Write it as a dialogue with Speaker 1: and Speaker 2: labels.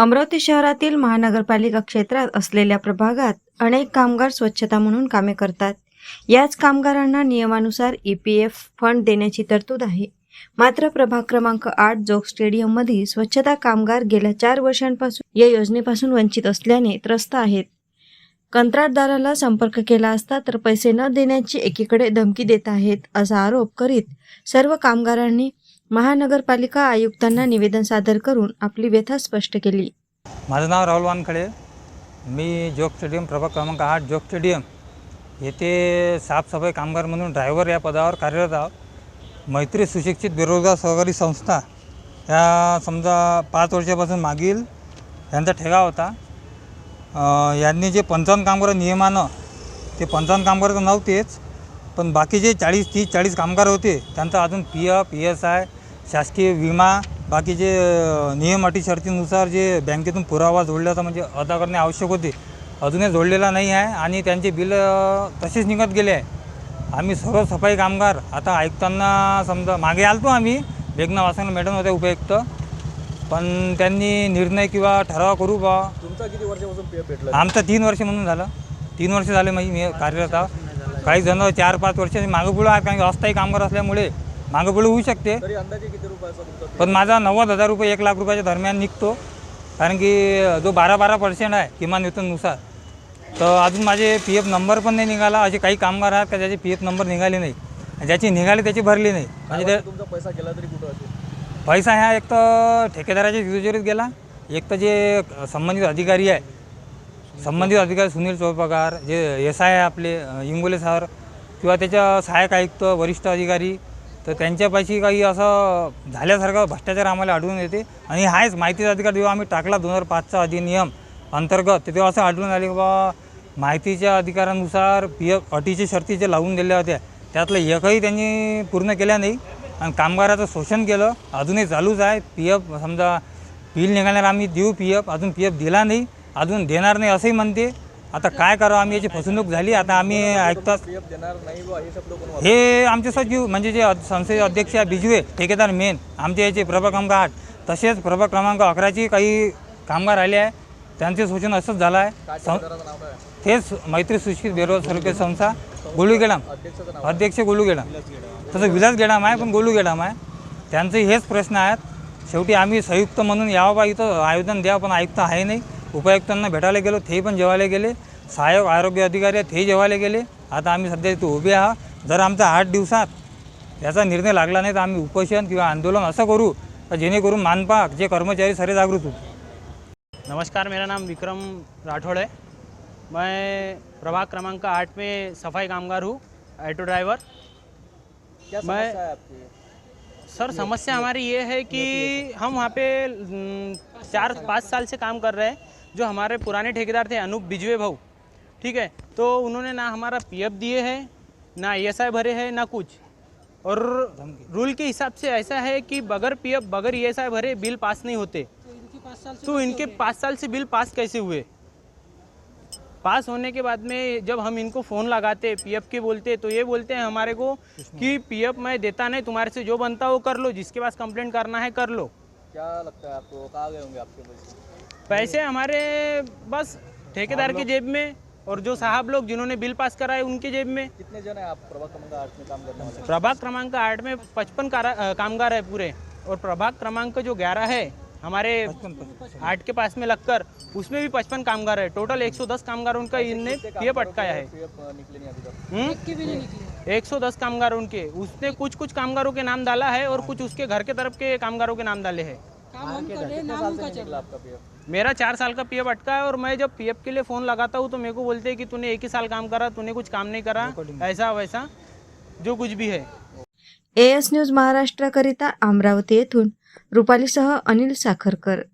Speaker 1: अमरावती शहरातील महानगरपालिका क्षेत्रात असलेल्या प्रभागात अनेक कामगार स्वच्छता म्हणून कामे करतात. याच कामगारांना नियमानुसार ई पी एफ फंड देण्याची तरतूद आहे. मात्र प्रभाग क्रमांक आठ जोग स्टेडियममध्ये स्वच्छता कामगार गेल्या चार वर्षांपासून या योजनेपासून वंचित असल्याने त्रस्त आहेत. कंत्राटदाराला संपर्क केला असता तर पैसे न देण्याची एकीकडे धमकी देत आहेत असा आरोप करीत सर्व कामगारांनी महानगरपालिका आयुक्तांना निवेदन सादर करून आपली व्यथा स्पष्ट केली.
Speaker 2: माझं नाव राहुल वानखडे. मी जोग स्टेडियम प्रभाग क्रमांक आठ जोग स्टेडियम येथे साफसफाई कामगार म्हणून ड्रायव्हर या पदावर कार्यरत आहोत. मैत्री सुशिक्षित बेरोजगार सहकारी संस्था या समजा पाच वर्षापासून मागील यांचा ठेगा होता. यांनी जे पंचावन्न कामगार नियमानं ते पंचावन्न कामगार तर नव्हतेच पण बाकीचे चाळीस तीस चाळीस कामगार होते त्यांचा अजून P F P S I शासकीय विमा बाकीचे नियम अटी शर्तीनुसार जे बँकेतून पुरावा जोडला होता म्हणजे अदा करणे आवश्यक होते अजूनही जोडलेला नाही आहे आणि त्यांचे बिल तसेच निघत गेले आहे. आम्ही सर्व सफाई कामगार आता आयुक्तांना समजा मागे आलतो आम्ही बेगना वासंग मॅडम होत्या उपयुक्त पण त्यांनी निर्णय किंवा ठराव करू बा.
Speaker 3: तुमचा किती वर्षापासून भेटला
Speaker 2: आमचं तीन वर्ष म्हणून झालं. तीन वर्ष झाले मी कार्यरत काही जण चार पाच वर्ष मागं पुढं आहेत कारण अस्थायी कामगार असल्यामुळे मागं पुढं होऊ शकते.
Speaker 3: तरी अंदाजे किती रुपयाचा तुमचा
Speaker 2: पण माझा नव्वद हजार रुपये एक लाख रुपयाच्या दरम्यान निघतो. कारण की जो बारा बारा पर्सेंट आहे किमान वेतननुसार तर अजून माझे पी एफ नंबर पण नाही निघाला. असे काही कामगार आहेत का ज्याचे पी एफ नंबर निघाले नाही? आणि ज्याचे निघाले त्याची भरली नाही. म्हणजे ते
Speaker 3: तुमचा पैसा गेला तरी कुठं असेल?
Speaker 2: पैसा ह्या एक तर ठेकेदाराच्या तिजोरीत गेला. एक तर जे संबंधित अधिकारी आहे संबंधित अधिकारी सुनील चौपगार जे एस आय आहे आपले अ, इंगोले सर किंवा त्याच्या सहाय्यक आयुक्त वरिष्ठ अधिकारी तर त्यांच्यापाशी काही असं झाल्यासारखं भ्रष्टाचार आम्हाला आढळून येते. आणि हाच माहितीचा अधिकार जेव्हा आम्ही टाकला दोन हजार पाचचा अधिनियम अंतर्गत तेव्हा असं आढळून आले की बा माहितीच्या अधिकारानुसार पी एफ अटीचे शर्ती जे लावून दिल्या होत्या त्यातलं एकही त्यांनी पूर्ण केल्या नाही. आणि कामगाराचं शोषण केलं अजूनही चालूच आहे. पी एफ समजा बिल निघाल्यावर आम्ही देऊ पी एफ अजून पी एफ दिला नाही अजून देणार नाही असंही म्हणते. आता काय करावं? आम्ही याची फसवणूक झाली. आता आम्ही ऐकतात
Speaker 3: हे
Speaker 2: आमचे सचिव म्हणजे जे संस्थेचे अध्यक्ष आहे बिजवे ठेकेदार मेन आमचे याचे प्रभाग क्रमांक आठ. तसेच प्रभाग क्रमांक अकराची काही कामगार आले आहे. त्यांचे सूचन असंच झालं आहे सं- तेच मैत्री सुशिक्षित बेरोजगार सर्व्हिस संस्था
Speaker 3: गोलू गेडाम.
Speaker 2: अध्यक्ष गोलू गेडाम. तसं विलास गेडाम आहे पण गोलू गेडाम आहे. त्यांचे हेच प्रश्न आहेत. शेवटी आम्ही संयुक्त म्हणून यावं बा इथं आयोजन द्यावं पण आयुक्त आहे नाही. उपायुक्तांना भेटायला गेलो ते पण जेवायला गेले. सहाय्यक आरोग्य अधिकारी आहेत ते जेवायला गेले. आता आम्ही सध्या इथे उभे आहात. जर आमचा आठ दिवसात याचा निर्णय लागला नाही तर आम्ही उपोषण किंवा आंदोलन असं करू का जेणेकरून मानपाक जे कर्मचारी सारे जागृत होतील.
Speaker 4: नमस्कार मेरा नाम विक्रम राठौड़ है। मैं प्रभाग क्रमांक आठ में सफाई कामगार हूँ ऑटो ड्राइवर।
Speaker 3: क्या
Speaker 4: मैं-
Speaker 3: समस्या है आपकी?
Speaker 4: सर समस्या हमारी ये है कि हम वहाँ पे चार पाँच साल से काम कर रहे हैं। जो हमारे पुराने ठेकेदार थे अनूप बिजवे भाऊ ठीक है? तो उन्होंने ना हमारा पीएफ दिए हैं ना ईएसआई भरे हैं ना कुछ। और रूल के हिसाब से ऐसा है कि बगैर पीएफ बगैर ईएसआई भरे बिल पास नहीं होते। तो इनके पाँच साल से बिल पास कैसे हुए? पास होने के बाद में जब हम इनको फ़ोन लगाते पीएफ के बोलते तो ये बोलते हैं हमारे को कि पीएफ मैं देता नहीं तुम्हारे से जो बनता है वो कर लो जिसके पास कंप्लेंट करना है कर लो।
Speaker 3: क्या लगता है आपको? कहाँ गए होंगे आपके पैसे
Speaker 4: पैसे हमारे बस ठेकेदार की जेब में और जो साहब लोग जिन्होंने बिल पास कराए उनके जेब में।
Speaker 3: कितने जन है आप प्रभाग क्रमांक आठ में काम करने वाले?
Speaker 4: प्रभाग क्रमांक आठ में पचपन कामगार है पूरे। और प्रभाग क्रमांक जो ग्यारह है हमारे आठ के पास में लगकर उसमें भी पचपन कामगार है। टोटल 110 कामगारों का इनने पीएफ अटकाया है।
Speaker 3: तक?
Speaker 4: एक सौ दस कामगार उनके। उसने कुछ कुछ कामगारों के नाम डाला है और कुछ उसके घर के तरफ़ के कामगारों के नाम डाले हैं। मेरा चार साल का पीएफ अटका है और मैं जब पीएफ के लिए फ़ोन लगाता हूँ तो मेरे को बोलते हैं कि तूने एक ही साल काम करा तूने कुछ काम नहीं करा ऐसा वैसा जो कुछ भी है।
Speaker 1: ए एस न्यूज़ महाराष्ट्राकरिता अमरावती रूपाली सह अनिल साखरकर।